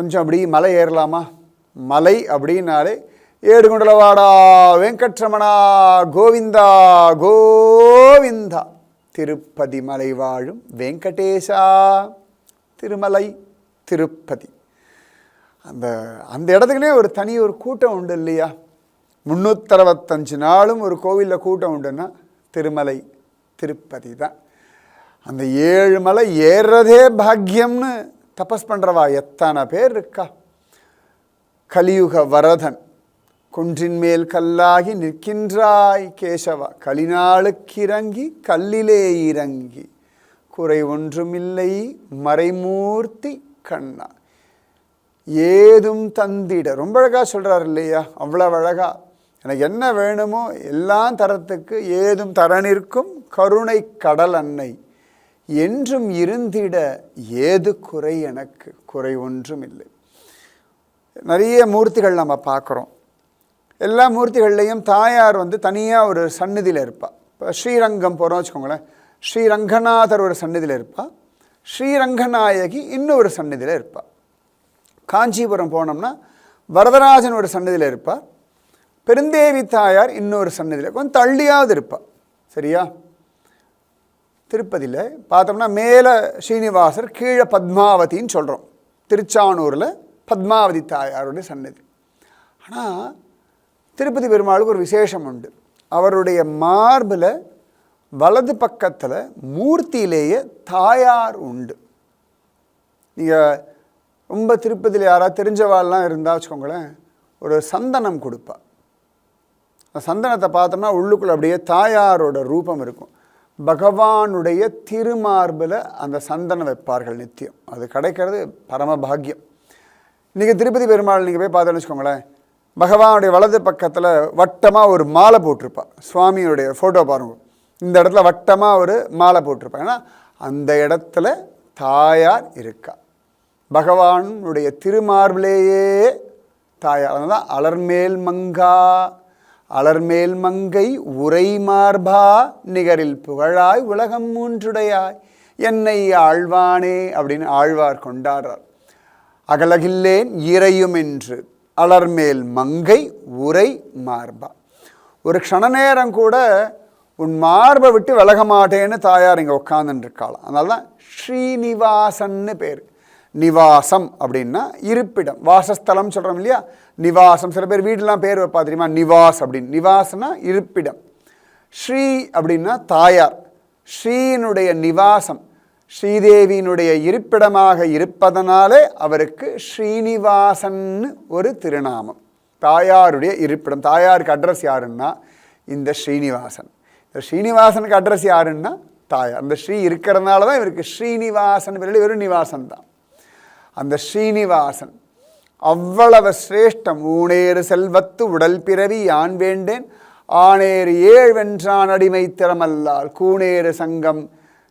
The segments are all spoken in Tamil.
கொஞ்சம் அப்படி மலை ஏறலாமா? மலை அப்படின்னாலே ஏடுகுண்டலவாடா வெங்கட்ரமணா கோவிந்தா கோவிந்தா. திருப்பதி மலை வாழும் வெங்கடேஷா திருமலை திருப்பதி. அந்த அந்த இடத்துக்குனே ஒரு தனி ஒரு கூட்டம் உண்டு இல்லையா? முந்நூற்றறுபத்தஞ்சு நாளும் ஒரு கோவிலில் கூட்டம் உண்டுன்னா திருமலை திருப்பதி தான். அந்த ஏழு மலை ஏறுறதே பாக்கியம்னு தபஸ் பண்ணுறவா எத்தனை பேர் இருக்கா? கலியுக வரதன் குன்றின் மேல் கல்லாகி நிற்கின்றாய் கேசவா. கலினாளுக்கிறங்கி கல்லிலே இறங்கி. குறை ஒன்றுமில்லை மறைமூர்த்தி கண்ணா. ஏதும் தந்திட. ரொம்ப அழகாக சொல்கிறார் இல்லையா? அவ்வளோ அழகா. எனக்கு என்ன வேணுமோ எல்லாம் தரத்துக்கு ஏதும் தரனிற்கும் கருணை கடல் அன்னை என்றும் இருந்திட ஏது குறை எனக்கு? குறை ஒன்றும் இல்லை. நிறைய மூர்த்திகள் நம்ம பார்க்குறோம். எல்லா மூர்த்திகள்லையும் தாயார் வந்து தனியாக ஒரு சன்னதியில் இருப்பாள் இப்போ ஸ்ரீரங்கம் போகிறோம் வச்சுக்கோங்களேன். ஸ்ரீரங்கநாதர் ஒரு சன்னதியில் இருப்பாள் ஸ்ரீரங்கநாயகி இன்னொரு சன்னதியில் இருப்பாள் காஞ்சிபுரம் போனோம்னா வரதராஜன் ஒரு சன்னதியில் இருப்பார் பெருந்தேவி தாயார் இன்னொரு சன்னதியில் கொஞ்சம் தள்ளியாவது இருப்பாள் சரியா? திருப்பதியில் பார்த்தோம்னா மேலே ஸ்ரீனிவாசர் கீழே பத்மாவதின்னு சொல்கிறோம் திருச்சானூரில் பத்மாவதி தாயாருடைய சன்னதி ஆனால் திருப்பதி பெருமாளுக்கு ஒரு விசேஷம் உண்டு. அவருடைய மார்பில் வலது பக்கத்தில் மூர்த்தியிலேயே தாயார் உண்டு. நீங்கள் ரொம்ப திருப்பதியில் யாராவது தெரிஞ்சவாள்லாம் இருந்தால் வச்சுக்கோங்களேன் ஒரு சந்தனம் கொடுப்பா. சந்தனத்தை பார்த்தோம்னா உள்ளுக்குள்ளே அப்படியே தாயாரோட ரூபம் இருக்கும். பகவானுடைய திருமார்பில் அந்த சந்தனம் வைப்பார்கள் நித்தியம். அது கிடைக்கிறது பரம பாக்கியம். திருப்பதி பெருமாள் நீங்கள் போய் பார்த்தோன்னு வச்சுக்கோங்களேன் பகவானுடைய வலது பக்கத்தில் வட்டமாக ஒரு மாலை போட்டிருப்பா. சுவாமியுடைய ஃபோட்டோ பாருங்க. இந்த இடத்துல வட்டமாக ஒரு மாலை போட்டிருப்பா. ஏன்னா அந்த இடத்துல தாயார் இருக்கா. பகவானுடைய திருமார்பிலேயே தாயார். அதனால் அலர்மேல் மங்கா அலர்மேல் மங்கை உரை மார்பா நிகரில் புகழாய் உலகம் மூன்றுடையாய் என்னை ஆழ்வானே அப்படின்னு ஆழ்வார் கொண்டாடுறார். அகலகில்லேன் இறையும் என்று அலர்மேல் மங்கை உரை மார்பா. ஒரு க்ஷண நேரம் கூட உன் மார்பை விட்டு விலக மாட்டேன்னு தாயார் இங்கே உட்காந்துருக்காளாம் அதனால தான் ஸ்ரீனிவாசன்னு பேர். நிவாசம் அப்படின்னா இருப்பிடம். வாசஸ்தலம் சொல்கிறோம் இல்லையா? நிவாசம். சில பேர் வீடெலாம் பேர் வைப்பா தெரியுமா? நிவாஸ் அப்படின்னு. நிவாசனா இருப்பிடம். ஸ்ரீ அப்படின்னா தாயார். ஸ்ரீனுடைய நிவாசம். ஸ்ரீதேவியினுடைய இருப்பிடமாக இருப்பதனாலே அவருக்கு ஸ்ரீனிவாசன்னு ஒரு திருநாமம். தாயாருடைய இருப்பிடம். தாயாருக்கு அட்ரஸ் யாருன்னா இந்த ஸ்ரீனிவாசன் இந்த ஸ்ரீனிவாசனுக்கு அட்ரஸ் யாருன்னா தாயார். அந்த ஸ்ரீ இருக்கிறதுனால தான் இவருக்கு ஸ்ரீனிவாசன் பேரில் வெறும் நிவாசன் தான் அந்த ஸ்ரீனிவாசன் அவ்வளவு சிரேஷ்டம் ஊனேறு செல்வத்து உடல் பிறவி யான் வேண்டேன்? ஆனேறு ஏழ்வென்றான் அடிமை திறமல்லால் கூனேறு சங்கம்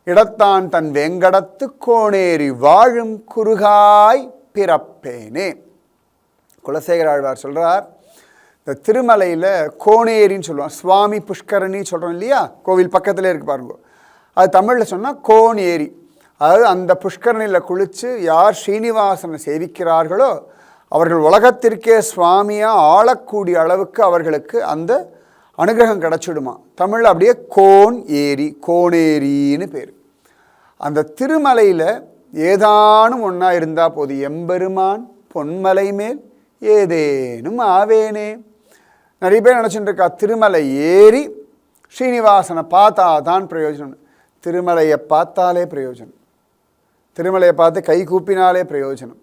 இடத்தான் தன் வெங்கடத்து கோணேறி வாழும் குறுகாய் பிறப்பேனே. குலசேகர ஆழ்வார் சொல்கிறார் இந்த திருமலையில் கோணேரின்னு சொல்லுவோம் சுவாமி புஷ்கரணி சொல்கிறோம் இல்லையா? கோவில் பக்கத்தில் இருக்கு பாருங்க. அது தமிழில் சொன்னால் கோணேரி அதாவது அந்த புஷ்கரணியில் குளித்து யார் ஸ்ரீனிவாசனை சேவிக்கிறார்களோ அவர்கள் உலகத்திற்கே சுவாமியாக ஆளக்கூடிய அளவுக்கு அவர்களுக்கு அந்த அனுகிரகம் கிடச்சிடுமா? தமிழில் அப்படியே கோன் ஏரி கோனேரின்னு பேர். அந்த திருமலையில் ஏதானும் ஒன்றா இருந்தால் போது எம்பெருமான் பொன்மலை மேல் ஏதேனும் ஆவேனே. நிறைய பேர் நினச்சிட்டு இருக்கா திருமலை ஏறி ஸ்ரீனிவாசனை பார்த்தா தான் பிரயோஜனம். திருமலையை பார்த்தாலே பிரயோஜனம். திருமலையை பார்த்து கை கூப்பினாலே பிரயோஜனம்.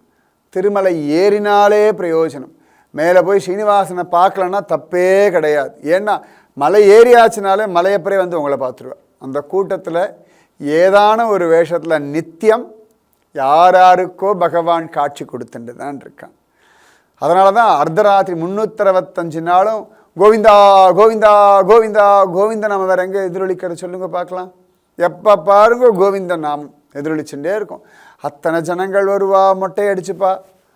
திருமலை ஏறினாலே பிரயோஜனம். மேலே போய் ஸ்ரீனிவாசனை பார்க்கலன்னா தப்பே கிடையாது. ஏன்னா மலை ஏறியாச்சுனாலே மலையப்பறே வந்து உங்களை பார்த்துருவேன் அந்த கூட்டத்தில் ஏதான ஒரு வேஷத்தில் நித்தியம் யாராருக்கோ பகவான் காட்சி கொடுத்துட்டு தான் இருக்கான். அதனால தான் அர்த்தராத்திரி முந்நூற்றறுபத்தஞ்சு நாளும் கோவிந்தா கோவிந்தா கோவிந்தா கோவிந்த நாம வேறு எங்கே எதிரொலிக்கிற சொல்லுங்க பார்க்கலாம். எப்போ பாருங்க கோவிந்த நாமம். எதிரொலிச்சுட்டே இருக்கும். அத்தனை ஜனங்கள் வருவா மொட்டை அடிச்சுப்பா.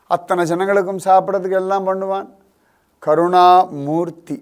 அத்தனை ஜனங்களுக்கும் சாப்பிட்றதுக்கு எல்லாம் பண்ணுவான். கருணா மூர்த்தி